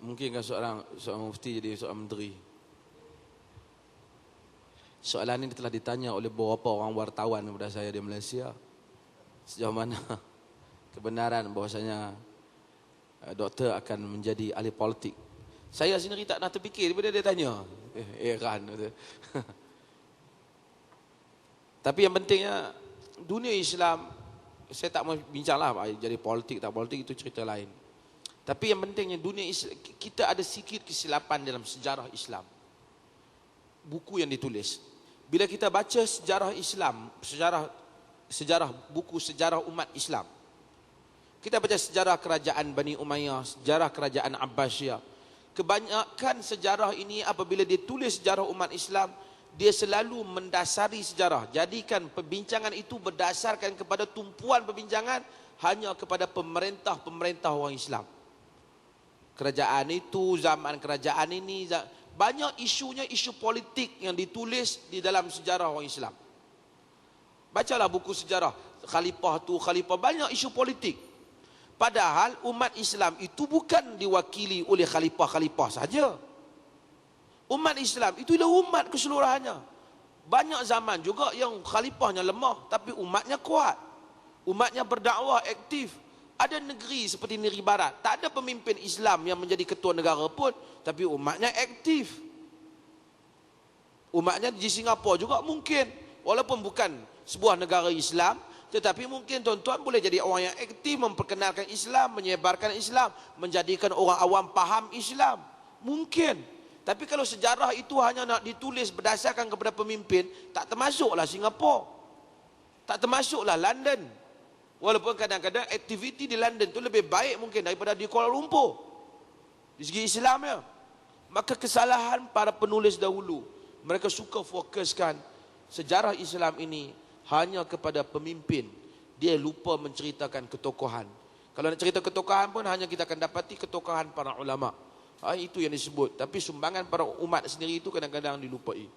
mungkinkah seorang seorang mufti jadi seorang menteri? Soalan ini telah ditanya oleh beberapa orang wartawan kepada saya di Malaysia. Sejauh mana kebenaran bahwasanya uh, doktor akan menjadi ahli politik. Saya sendiri tak nak terfikir daripada dia tanya. Eh, heran. Tapi yang pentingnya dunia Islam saya tak mau bincanglah jadi politik tak politik itu cerita lain. Tapi yang pentingnya dunia Islam, kita ada sikit kesilapan dalam sejarah Islam. Buku yang ditulis. Bila kita baca sejarah Islam, sejarah sejarah buku sejarah umat Islam. Kita baca sejarah kerajaan Bani Umayyah, sejarah kerajaan Abbasiyah. Kebanyakan sejarah ini apabila ditulis sejarah umat Islam, dia selalu mendasari sejarah. Jadikan perbincangan itu berdasarkan kepada tumpuan perbincangan hanya kepada pemerintah-pemerintah orang Islam. Kerajaan itu, zaman kerajaan ini, banyak isunya isu politik yang ditulis di dalam sejarah orang Islam. Bacalah buku sejarah khalifah tu, khalifah banyak isu politik. Padahal umat Islam itu bukan diwakili oleh khalifah-khalifah saja. Umat Islam itu adalah umat keseluruhannya. Banyak zaman juga yang khalifahnya lemah tapi umatnya kuat. Umatnya berdakwah aktif. Ada negeri seperti negeri barat, tak ada pemimpin Islam yang menjadi ketua negara pun tapi umatnya aktif. Umatnya di Singapura juga mungkin walaupun bukan sebuah negara Islam tetapi mungkin tuan-tuan boleh jadi orang yang aktif memperkenalkan Islam, menyebarkan Islam, menjadikan orang awam faham Islam. Mungkin. Tapi kalau sejarah itu hanya nak ditulis berdasarkan kepada pemimpin, tak termasuklah Singapura. Tak termasuklah London. Walaupun kadang-kadang aktiviti di London itu lebih baik mungkin daripada di Kuala Lumpur. Di segi Islam ya. Maka kesalahan para penulis dahulu. Mereka suka fokuskan sejarah Islam ini hanya kepada pemimpin. Dia lupa menceritakan ketokohan. Kalau nak cerita ketokohan pun hanya kita akan dapati ketokohan para ulama' Ha, itu yang disebut. Tapi sumbangan para umat sendiri itu kadang-kadang dilupai.